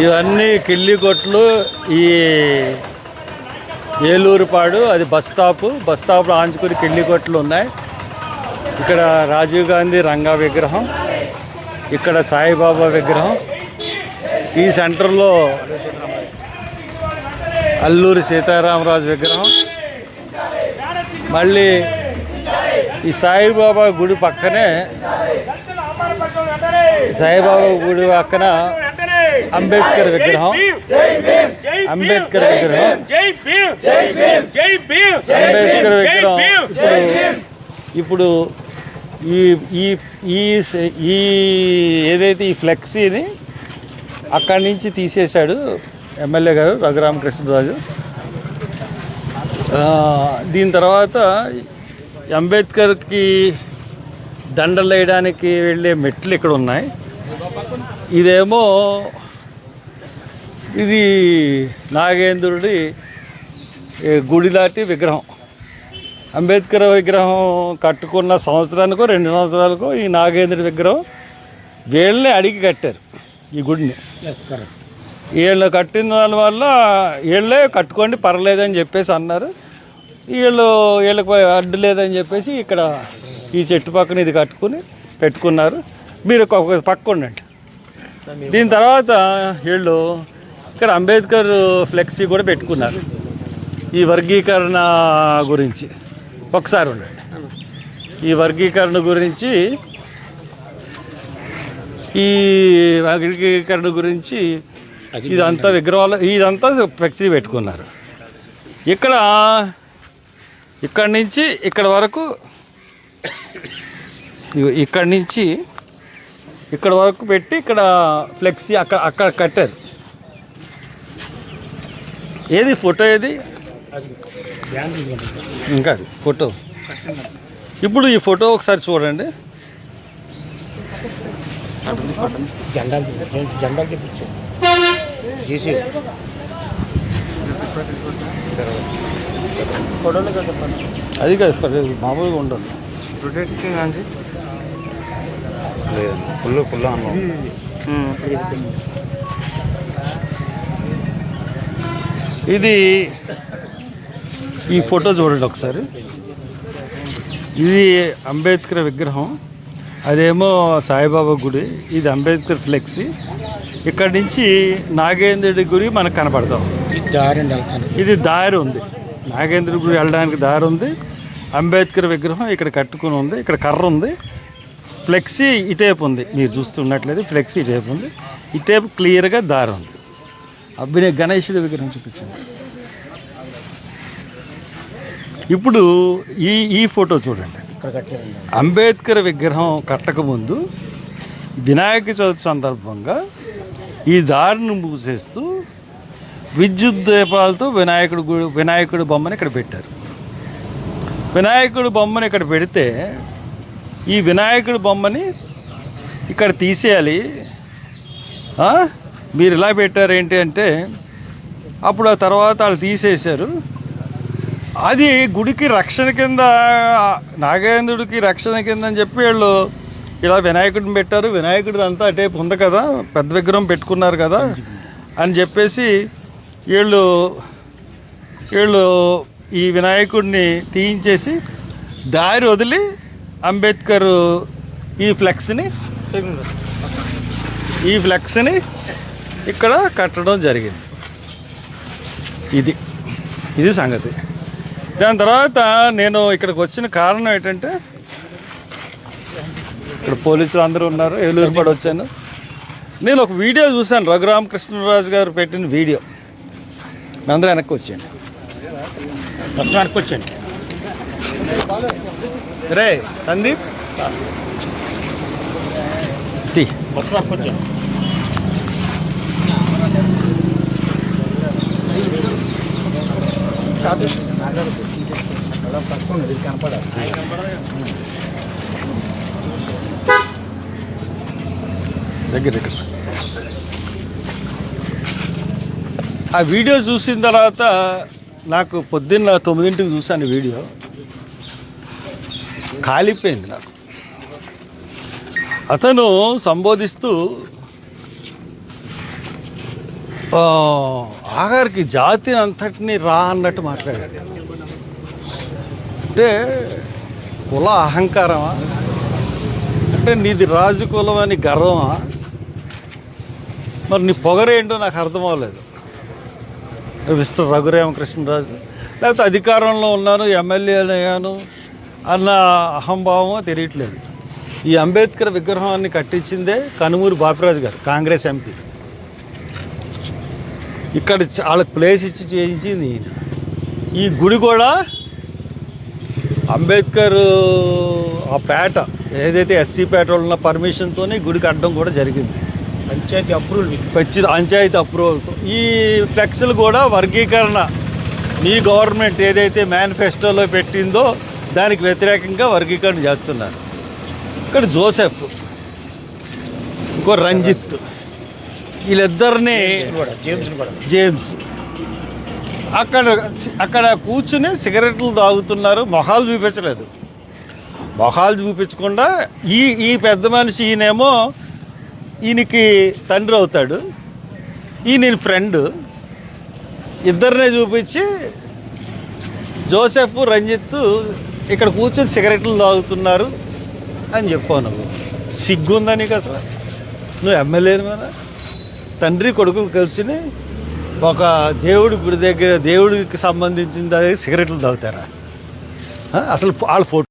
ఇవన్నీ కిల్లి కొట్లు ఈ ఏలూరుపాడు అది బస్ స్టాప్. బస్ స్టాప్లో ఆంచుకుని కిల్లి కొట్లు ఉన్నాయి. ఇక్కడ రాజీవ్ గాంధీ రంగా విగ్రహం ఇక్కడ సాయిబాబా విగ్రహం. ఈ సెంటర్లో అల్లూరి సీతారామరాజు విగ్రహం. మళ్ళీ ఈ సాయిబాబా గుడి పక్కనే సాయిబాబా గుడి పక్కన అంబేద్కర్ విగ్రహం. అంబేద్కర్ విగ్రహం. అంబేద్కర్ విగ్రహం. ఇప్పుడు ఇప్పుడు ఈ ఈ ఈ ఈ ఏదైతే ఈ ఫ్లెక్సీని అక్కడి నుంచి తీసేశాడు ఎమ్మెల్యే గారు రఘురామకృష్ణరాజు. దీని తర్వాత అంబేద్కర్కి దండలు వేయడానికి వెళ్ళే మెట్లు ఇక్కడ ఉన్నాయి. ఇదేమో ఇది నాగేంద్రుడి గుడి లాంటి విగ్రహం. అంబేద్కర్ విగ్రహం కట్టుకున్న సంవత్సరానికో రెండు సంవత్సరాలకో ఈ నాగేంద్రుడి విగ్రహం వీళ్ళని అడిగి కట్టారు ఈ గుడిని. వీళ్ళు కట్టిన దాని వల్ల వీళ్ళే కట్టుకోండి పర్లేదని చెప్పేసి అన్నారు. వీళ్ళు వీళ్ళకి అడ్డు లేదని చెప్పేసి ఇక్కడ ఈ చెట్టు పక్కన ఇది కట్టుకుని పెట్టుకున్నారు. మీరు ఒక పక్క ఉండండి. దీని తర్వాత వీళ్ళు ఇక్కడ అంబేద్కర్ ఫ్లెక్సీ కూడా పెట్టుకున్నారు. ఈ వర్గీకరణ గురించి ఒకసారి ఉండండి. ఈ వర్గీకరణ గురించి ఈ వర్గీకరణ గురించి ఇదంతా విగ్రహాలు ఇదంతా ఫ్లెక్సీ పెట్టుకున్నారు. ఇక్కడ ఇక్కడి నుంచి ఇక్కడ వరకు ఇక్కడి నుంచి ఇక్కడ వరకు పెట్టి ఇక్కడ ఫ్లెక్సీ అక్కడ అక్కడ కట్టారు. ఏది ఫోటో ఏది? ఇంకా ఫోటో. ఇప్పుడు ఈ ఫోటో ఒకసారి చూడండి. జెండా కదా అది కాదు ఫర్- మామూలుగా ఉండదు. ప్రొటెక్టింగ్ అండి లేదు ఫుల్ ఫుల్ అన్నాం ఇది ఈ ఫోటో చూడండి ఒకసారి. ఇది అంబేద్కర్ విగ్రహం. అదేమో సాయిబాబా గుడి. ఇది అంబేద్కర్ ఫ్లెక్సీ. ఇక్కడి నుంచి నాగేంద్రుడి గుడి మనకు కనపడతాం. ఇది దారి ఉంది. నాగేంద్ర గుడి వెళ్ళడానికి దారి ఉంది. అంబేద్కర్ విగ్రహం ఇక్కడ కట్టుకుని ఉంది. ఇక్కడ కర్ర ఉంది. ఫ్లెక్సీ ఇటేపు ఉంది. మీరు చూస్తున్నట్లయితే ఫ్లెక్సీ ఇటేపు ఉంది. ఇటేపు క్లియర్గా దారి ఉంది. అబ్బినే గణేశుడి విగ్రహం చూపించండి. ఇప్పుడు ఈ ఈ ఫోటో చూడండి. అంబేద్కర్ విగ్రహం కట్టకముందు వినాయక చవితి సందర్భంగా ఈ దారిని మూసేస్తూ విద్యుత్ దీపాలతో వినాయకుడు గుడి వినాయకుడి బొమ్మని ఇక్కడ పెట్టారు. వినాయకుడి బొమ్మని ఇక్కడ పెడితే ఈ వినాయకుడి బొమ్మని ఇక్కడ తీసేయాలి. మీరు ఇలా పెట్టారు ఏంటి అంటే అప్పుడు ఆ తర్వాత వాళ్ళు తీసేశారు. అది గుడికి రక్షణ కింద నాగేంద్రుడికి రక్షణ కింద అని చెప్పి వీళ్ళు ఇలా వినాయకుడిని పెట్టారు. వినాయకుడిది అంతా అటే ఉంది కదా పెద్ద విగ్రహం పెట్టుకున్నారు కదా అని చెప్పేసి వీళ్ళు వీళ్ళు ఈ వినాయకుడిని తీయించేసి దారి వదిలి అంబేద్కర్ ఈ ఫ్లెక్స్ని ఈ ఫ్లెక్స్ని ఇక్కడ కట్టడం జరిగింది. ఇది ఇది సంగతి. దాని తర్వాత నేను ఇక్కడికి వచ్చిన కారణం ఏంటంటే ఇక్కడ పోలీసులు అందరూ ఉన్నారు ఏలూరు పడి వచ్చాను. నేను ఒక వీడియో చూశాను రఘురామకృష్ణరాజు గారు పెట్టిన వీడియో. అందరూ వెనక్కి వచ్చాను మొత్తం వెనక్కి వచ్చండి రే సందీప్? టీ. మొత్తం వెనక్కి వచ్చండి కనపడాలి దగ్గర ఇక్కడ. ఆ వీడియో చూసిన తర్వాత నాకు పొద్దున్న తొమ్మిదింటికి చూశాను వీడియో. కాలిపోయింది నాకు. అతను సంబోధిస్తూ ఆఖరికి జాతి అంతటిని రా అన్నట్టు మాట్లాడాడు. అంటే కుల అహంకారమా? అంటే నీది రాజు కులం అని గర్వమా? మరి నీ పొగరేంటో నాకు అర్థం అవ్వలేదు. మిస్టర్ రఘురామకృష్ణరాజు. లేకపోతే అధికారంలో ఉన్నాను ఎమ్మెల్యే అయ్యాను అన్న అహంభావమో తెలియట్లేదు. ఈ అంబేద్కర్ విగ్రహాన్ని కట్టించిందే కనుమూరి బాపిరాజు గారు కాంగ్రెస్ ఎంపీ. ఇక్కడ వాళ్ళకి ప్లేస్ ఇచ్చి చేయించింది ఈ గుడి కూడా అంబేద్కర్ ఆ పేట ఏదైతే ఎస్సీ పేట ఉన్న పర్మిషన్తోనే గుడికి అడ్డం కూడా జరిగింది. పంచాయతీ అప్రూవల్ పచ్చి పంచాయతీ అప్రూవల్తో ఈ ఫ్లెక్స్లు కూడా వర్గీకరణ. మీ గవర్నమెంట్ ఏదైతే మేనిఫెస్టోలో పెట్టిందో దానికి వ్యతిరేకంగా వర్గీకరణ చేస్తున్నారు. ఇక్కడ జోసెఫ్ ఇంకో రంజిత్ వీళ్ళిద్దరిని జేమ్స్. అక్కడ అక్కడ కూర్చుని సిగరెట్లు తాగుతున్నారు. మొహాలు చూపించలేదు. మొహాలు చూపించకుండా ఈ ఈ పెద్ద మనిషి ఈయనేమో ఈయనకి తండ్రి అవుతాడు. ఈయన ఫ్రెండ్. ఇద్దరినే చూపించి జోసెఫ్ రంజిత్ ఇక్కడ కూర్చొని సిగరెట్లు తాగుతున్నారు అని చెప్పావు నువ్వు. సిగ్గుందా నీకు అసలు? నువ్వు ఎమ్మెల్యే మీద తండ్రి కొడుకులు కలిసి ఒక దేవుడి గుడి దగ్గర దేవుడికి సంబంధించిన దగ్గర సిగరెట్లు తాగుతారా? అసలు వాళ్ళ ఫోటో